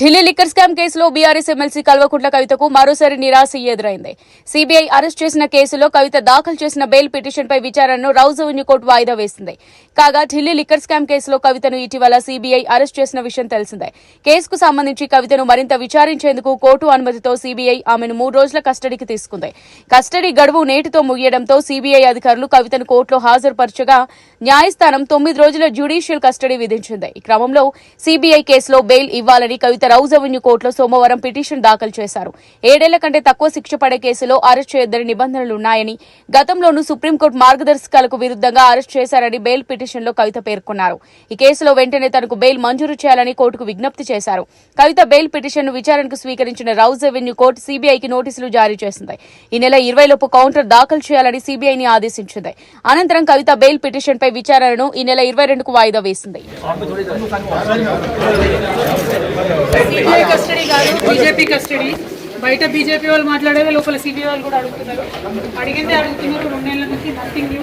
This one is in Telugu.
ఢిల్లీ లిక్కర్ స్కామ్ కేసులో బీఆర్ఎస్ ఎమ్మెల్సీ కల్వకుంట్ల కవితకు మరోసారి నిరాశ ఎదురైంది. సీబీఐ అరెస్ట్ చేసిన కేసులో కవిత దాఖలు చేసిన బెయిల్ పిటిషన్పై విచారణను రౌజ్ రెవెన్యూ కోర్టు వాయిదా వేసింది. కాగా ఢిల్లీ లిక్కర్ స్కామ్ కేసులో కవితను ఇటీవల సీబీఐ అరెస్ట్ చేసిన విషయం తెలిసిందే. కేసుకు సంబంధించి కవితను మరింత విచారించేందుకు కోర్టు అనుమతితో సీబీఐ ఆమెను మూడు రోజుల కస్టడీకి తీసుకుంది. కస్టడీ గడువు నేటితో ముగియడంతో సీబీఐ అధికారులు కవితను కోర్టులో హాజరుపరచగా న్యాయస్థానం తొమ్మిది రోజుల జ్యుడీషియల్ కస్టడీ విధించింది. ఈ క్రమంలో సీబీఐ కేసులో బెయిల్ ఇవ్వాలని కవిత రౌజ్ అవెన్యూ కోర్టులో సోమవారం పిటిషన్ దాఖలు చేశారు. ఏడేళ్ళ కంటే తక్కువ శిక్ష పడే కేసులో అరెస్ట్ చేయొద్దని నిబంధనలున్నాయని గతంలోనూ సుప్రీంకోర్టు మార్గదర్శకాలకు విరుద్ధంగా అరెస్ట్ చేశారని బెయిల్ పిటిషన్లో కవిత పేర్కొన్నారు. ఈ కేసులో వెంటనే తనకు బెయిల్ మంజూరు చేయాలని కోర్టుకు విజ్ఞప్తి చేశారు. కవిత బెయిల్ పిటిషన్ను విచారణకు స్వీకరించిన రౌజ్ అవెన్యూ కోర్టు సీబీఐకి నోటీసులు జారీ చేసింది. ఈ నెల ఇరవై లోపు కౌంటర్ దాఖలు చేయాలని సీబీఐని ఆదేశించింది. అనంతరం కవిత బెయిల్ పిటిషన్పై విచారణను ఈ నెల ఇరవై రెండుకు వాయిదా వేసింది. కస్టడీ కాదు. బీజేపీ కస్టడీ బయట బీజేపీ వాళ్ళు మాట్లాడేది లోపల సిబిఐ వాళ్ళు కూడా అడుగుతున్నారు. అడిగిందే అడుగుతున్నారు రెండేళ్ళ నుంచి నథింగ్ న్యూ